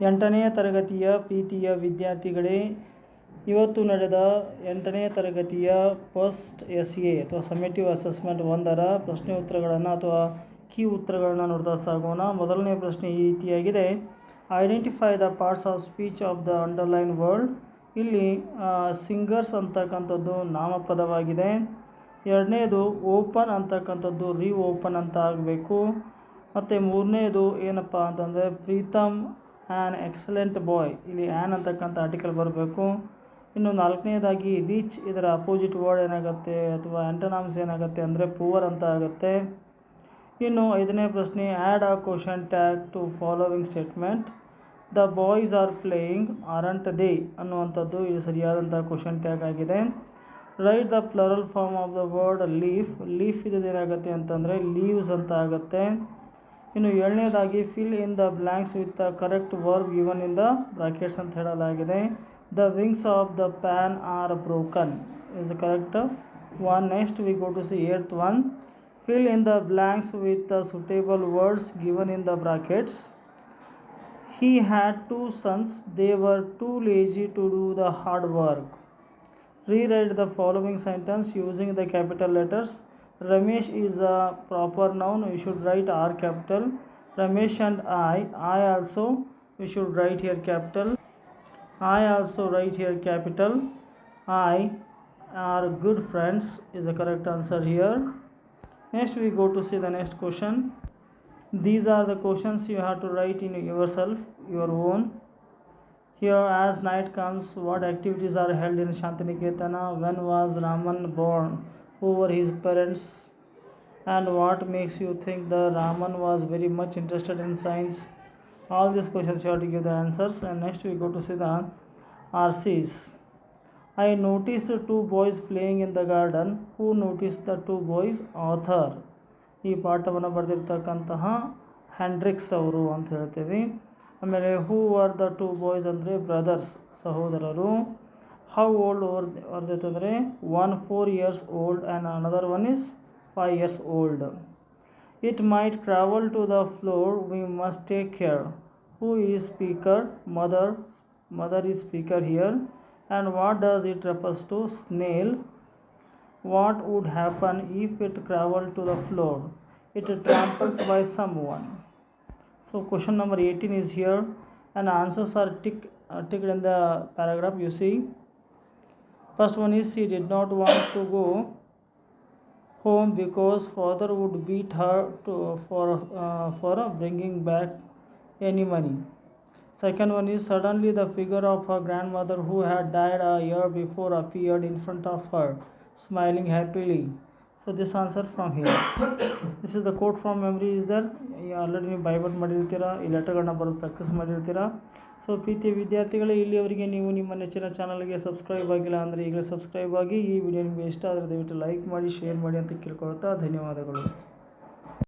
ಎಂಟನೆಯ ತರಗತಿಯ ಪ್ರೀತಿಯ ವಿದ್ಯಾರ್ಥಿಗಳೇ, ಇವತ್ತು ನಡೆದ ಎಂಟನೆಯ ತರಗತಿಯ ಫಸ್ಟ್ ಎಸ್ ಎ ಅಥವಾ ಸಮೇಟಿವ್ ಅಸೆಸ್ಮೆಂಟ್ ಒಂದರ ಪ್ರಶ್ನೆ ಉತ್ತರಗಳನ್ನು ಅಥವಾ ಕೀ ಉತ್ತರಗಳನ್ನು ನೋಡ್ತಾ ಸಾಗೋಣ. ಮೊದಲನೇ ಪ್ರಶ್ನೆ ಈ ರೀತಿಯಾಗಿದೆ. Identify the parts of speech of the underline world ಇಲ್ಲಿ ಸಿಂಗರ್ಸ್ ಅಂತಕ್ಕಂಥದ್ದು ನಾಮಪದವಾಗಿದೆ. ಎರಡನೇದು ಓಪನ್ ಅಂತಕ್ಕಂಥದ್ದು ರೀ ಓಪನ್ ಅಂತ ಆಗಬೇಕು. ಮತ್ತು ಮೂರನೇದು ಏನಪ್ಪ ಅಂತಂದರೆ ಪ್ರೀತಮ್ ಆ್ಯನ್ ಎಕ್ಸಲೆಂಟ್ ಬಾಯ್ ಇಲ್ಲಿ ಆ್ಯನ್ ಅಂತಕ್ಕಂಥ ಆರ್ಟಿಕಲ್ ಬರಬೇಕು. ಇನ್ನು ನಾಲ್ಕನೇದಾಗಿ ರೀಚ್ ಇದರ ಅಪೋಸಿಟ್ ವರ್ಡ್ ಏನಾಗುತ್ತೆ ಅಥವಾ ಆ್ಯಂಟನಾಮ್ಸ್ ಏನಾಗುತ್ತೆ ಅಂದರೆ ಪೂವರ್ ಅಂತ ಆಗುತ್ತೆ. ಇನ್ನು ಐದನೇ ಪ್ರಶ್ನೆ add a question tag to following statement the boys are playing aren't they ಅನ್ನುವಂಥದ್ದು ಇದು ಸರಿಯಾದಂಥ ಕ್ವಶನ್ ಟ್ಯಾಗ್ ಆಗಿದೆ. Write the plural form of the word leaf leaf ಏನಾಗುತ್ತೆ ಅಂತಂದರೆ ಲೀವ್ಸ್ ಅಂತ ಆಗುತ್ತೆ. ಇನ್ನು ಏಳನೇದಾಗಿ fill in the blanks with the correct verb given in the brackets ಅಂತ ಹೇಳಲಾಗಿದೆ the wings of the pan are broken is correct one next we go to C ಏರ್ತ್ one fill in the blanks with the suitable words given in the brackets he had two sons they were too lazy to do the hard work rewrite the following sentence using the capital letters Ramesh is a proper noun. We should write R capital. Ramesh and I. I also we should write here capital. I also write here capital. I are good friends is the correct answer here. Next we go to see the next question. These are the questions you have to write in yourself your own. Here as night comes what activities are held in shantiniketana when was raman born who were his parents and what makes you think the raman was very much interested in science all these questions you have to give the answers and next we go to see the rcs i noticed two boys playing in the garden who noticed the two boys author ಈ ಪಾಠವನ್ನು ಬರೆದಿರ್ತಕ್ಕಂತಹ ಹ್ಯಾಂಡ್ರಿಕ್ಸ್ ಅವರು ಅಂತ ಹೇಳ್ತೀವಿ ಆಮೇಲೆ who are the two boys ಅಂದರೆ brothers ಸಹೋದರರು how old were they? they one four years old and another one is five years old. It might travel to the floor. We must take care. Who is speaker? Mother. Mother is speaker here. And what does it refer to? Snail. What would happen if it traveled to the floor? It tramples by someone. So question number 18 is here and answers are tick, uh, ticked in the paragraph you see. first one is she did not want to go home because father would beat her to, for uh, for bringing back any money second one is suddenly the figure of her grandmother who had died a year before appeared in front of her smiling happily so this answer from here this is the quote from memory is there already ನೀವು Bible ಮಾಡಿರ್ತೀರಾ ಈ ಲೆಟರ್ಗಳನ್ನ ಬರೋದು practice ಮಾಡಿರ್ತೀರಾ so ಪ್ರೀತಿಯ ವಿದ್ಯಾರ್ಥಿಗಳೇ, ಇಲ್ಲಿಯವರೆಗೆ ನೀವು ನಿಮ್ಮ ನೆಚ್ಚಿನ ಚಾನಲ್ಗೆ ಸಬ್ಸ್ಕ್ರೈಬ್ ಆಗಿಲ್ಲ ಅಂದರೆ ಈಗಲೇ ಸಬ್ಸ್ಕ್ರೈಬ್ ಆಗಿ ಈ ವಿಡಿಯೋ ನಿಮಗೆ ಇಷ್ಟ ಆದರೆ ದಯವಿಟ್ಟು ಲೈಕ್ ಮಾಡಿ, ಶೇರ್ ಮಾಡಿ ಅಂತ ಕೇಳ್ಕೊಳ್ತಾ ಧನ್ಯವಾದಗಳು.